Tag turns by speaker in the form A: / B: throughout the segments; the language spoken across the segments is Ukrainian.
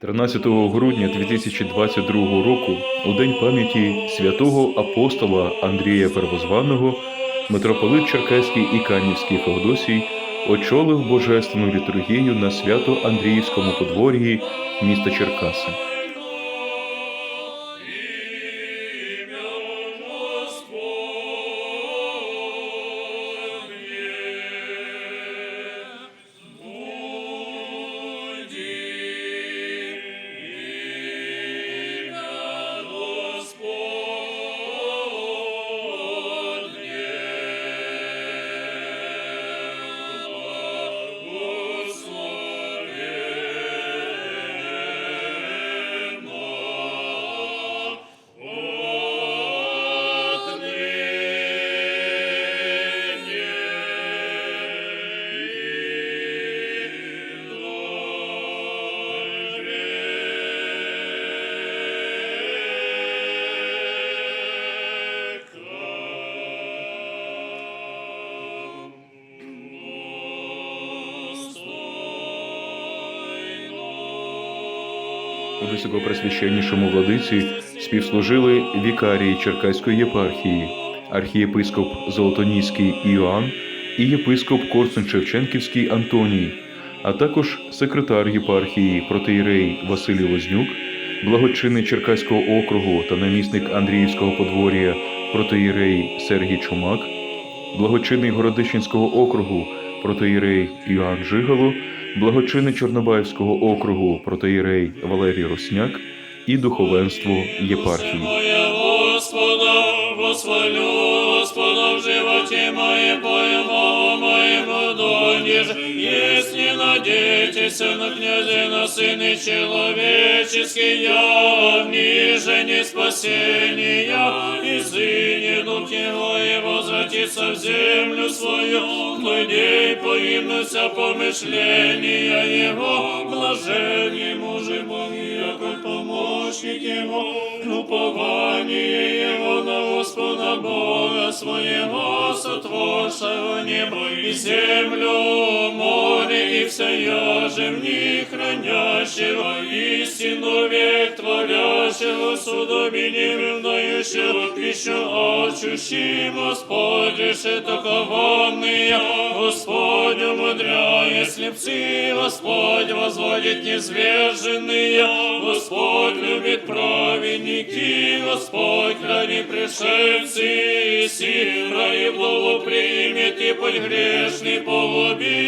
A: 13 грудня 2022 року, у день пам'яті святого апостола Андрія Первозваного, митрополит Черкаський і Канівський Феодосій очолив божественну літургію на свято Андріївському подвор'ї міста Черкаси. Високопресвященнішому владиці співслужили вікарії Черкаської єпархії, архієпископ Золотоніський Іоанн і єпископ Корсун-Шевченківський Антоній, а також секретар єпархії протиєрей Василій Вознюк, благочинний Черкаського округу та намісник Андріївського подвор'я протиєрей Сергій Чумак, благочинний Городищенського округу протиєрей Іоанн Жигало, благочинний Чорнобаївського округу протиєрей Валерій Росняк і духовенство єпархії.
B: Моє Господа, восхвалю Господа в животі моем, поему моему донеж, если надейтесь на князя, на сыны человеческий, я в ниже спасения, и сыне дух его, и возвратится в землю свою, людей погибнуся помышления его, блаженный мужи Боги, якой помощник его, упование его на Господа Бога своего, сотворшего небо и землю, море и всея в них хранящего, истину век творящего, судоби невиннающего, еще очущим Господь, реши такованные, Господь умудряя слепцы, Господь возводит незверженные, Господь любит праведники, Господь храни пришельцы, сира и благо примет, и путь грешный погубит.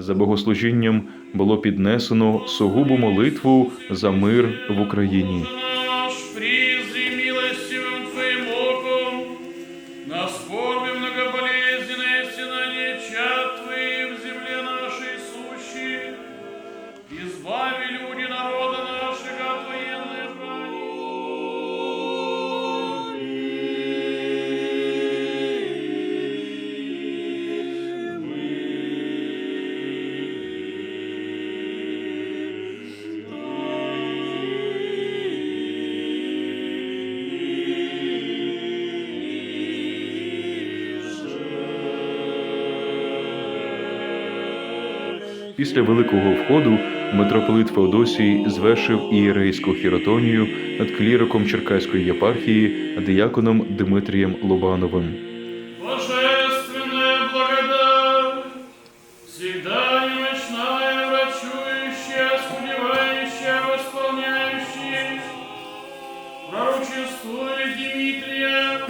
A: За богослужінням було піднесено сугубу молитву за мир в Україні. Після великого входу митрополит Феодосій звершив ієрейську хіротонію над кліриком Черкаської єпархії дияконом Дмитрієм Лобановим.
B: Пророчествует Дмитрия,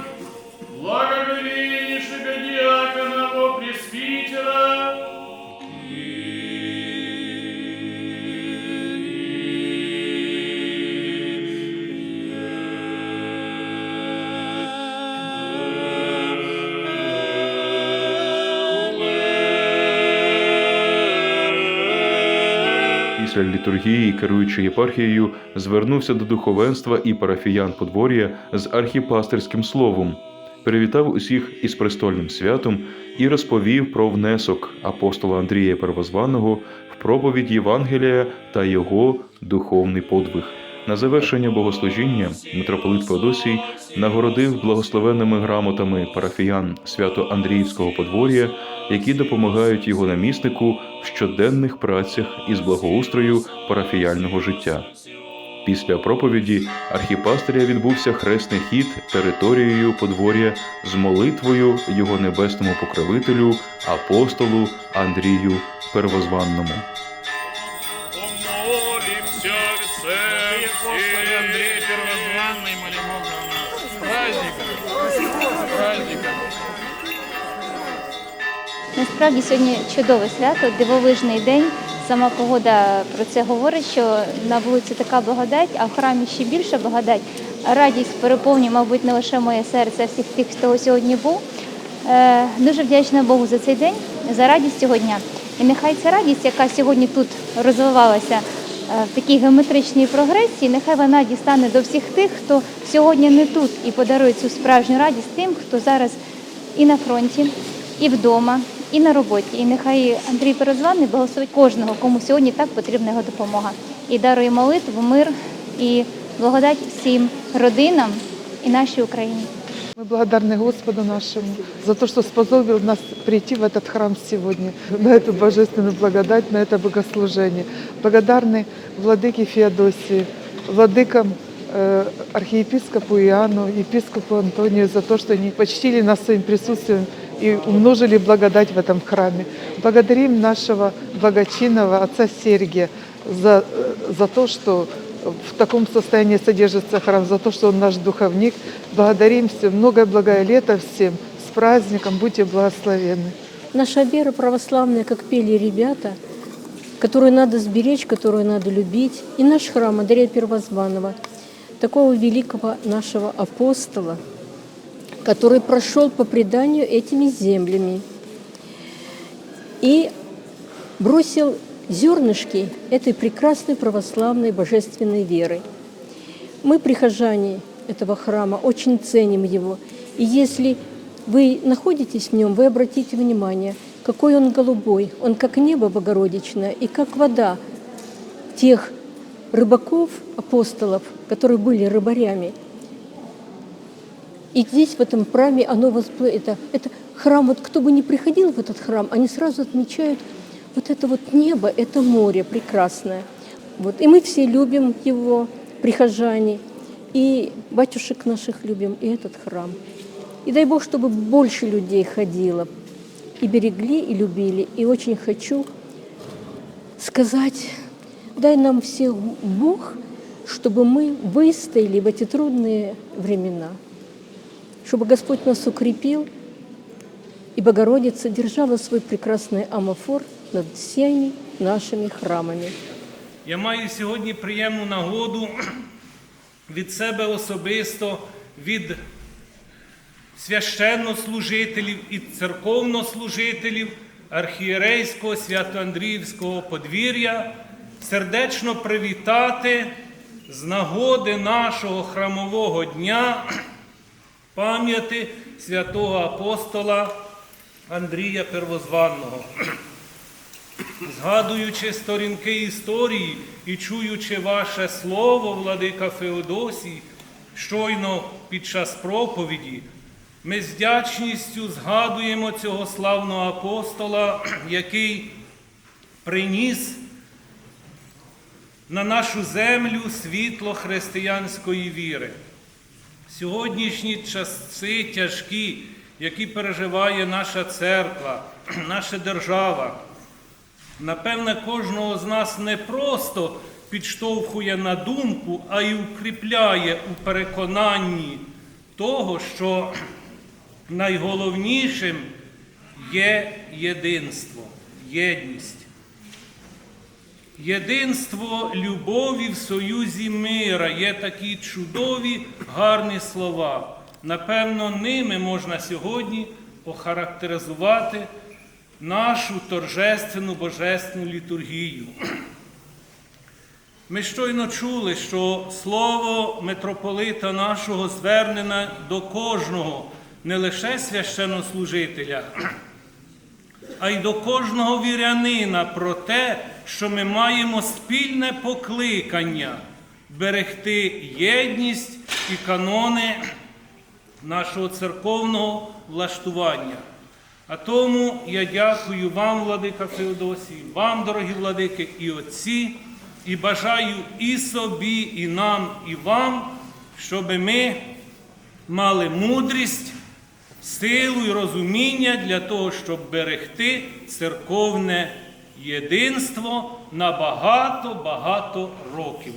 A: Після літургії, керуючи єпархією, звернувся до духовенства і парафіян подвор'я з архіпастерським словом привітав усіх із престольним святом і розповів про внесок апостола Андрія Первозваного в проповідь Євангелія та його духовний подвиг. На завершення богослужіння митрополит Феодосій нагородив благословенними грамотами парафіян свято-Андріївського подвор'я, які допомагають його наміснику в щоденних працях із благоустрою парафіяльного життя. Після проповіді архіпастиря відбувся хресний хід територією подвор'я з молитвою його небесному покровителю, апостолу Андрію Первозванному.
C: Праздником!
D: Насправді сьогодні чудове свято, дивовижний день. Сама погода про це говорить, що на вулиці така благодать, а в храмі ще більша благодать. Радість переповнює, мабуть, не лише моє серце, а всіх тих, хто сьогодні був. Е, Дуже вдячна Богу за цей день, за радість цього дня. І нехай ця радість, яка сьогодні тут розвивалася в такій геометричній прогресії, нехай вона дістане до всіх тих, хто сьогодні не тут і подарує цю справжню радість тим, хто зараз і на фронті, і вдома, і на роботі. І нехай Андрій Перезваний благословить кожного, кому сьогодні так потрібна його допомога. І дарує молитву, мир і благодать всім родинам і нашій Україні.
E: Мы благодарны Господу нашему за то, что сподобил нас прийти в этот храм сегодня, на эту божественную благодать, на это богослужение. Благодарны владыке Феодосии, владыкам э, архиепископу Иоанну, епископу Антонию за то, что они почтили нас своим присутствием и умножили благодать в этом храме. Благодарим нашего благочинного отца Сергия за, э, за то, что в таком состоянии содержится храм, за то, что он наш духовник. Благодарим всем. Многое благое лето всем. С праздником. Будьте благословенны.
F: Наша вера православная, как пели ребята, которую надо сберечь, которую надо любить. И наш храм Андрея Первозванного, такого великого нашего апостола, который прошел по преданию этими землями и бросил зернышки этой прекрасной православной божественной веры. Мы, прихожане этого храма, очень ценим его. И если вы находитесь в нем, вы обратите внимание, какой он голубой. Он как небо Богородичное и как вода тех рыбаков, апостолов, которые были рыбарями. И здесь, в этом храме, оно воспло... это, это храм, вот кто бы ни приходил в этот храм, они сразу отмечают вот это вот небо, это море прекрасное. Вот. И мы все любим его, прихожане, и батюшек наших любим, и этот храм. И дай Бог, чтобы больше людей ходило, и берегли, и любили. И очень хочу сказать, дай нам всех Бог, чтобы мы выстояли в эти трудные времена, чтобы Господь нас укрепил, и Богородица держала свой прекрасный амофор над всеми нашими храмами.
C: Я маю сьогодні приємну нагоду від себе особисто, від священнослужителів і церковнослужителів архієрейського свято-Андріївського подвір'я сердечно привітати з нагоди нашого храмового дня пам'яті святого апостола Андрія Первозванного. Згадуючи сторінки історії і чуючи ваше слово, владика Феодосій, щойно під час проповіді, ми з вдячністю згадуємо цього славного апостола, який приніс на нашу землю світло християнської віри. Сьогоднішні часи тяжкі, які переживає наша церква, наша держава, напевне, кожного з нас не просто підштовхує на думку, а й укріпляє у переконанні того, що найголовнішим є єдинство, єдність. Єдинство любові в союзі мира є такі чудові, гарні слова. Напевно, ними можна сьогодні охарактеризувати нашу торжественну божественну літургію. Ми щойно чули, що слово митрополита нашого звернене до кожного, не лише священнослужителя, а й до кожного вірянина про те, що ми маємо спільне покликання берегти єдність і канони нашого церковного влаштування. А тому я дякую вам, владика Феодосій, вам, дорогі владики, і отці, і бажаю і собі, і нам, і вам, щоб ми мали мудрість, силу і розуміння для того, щоб берегти церковне єдинство на багато-багато років.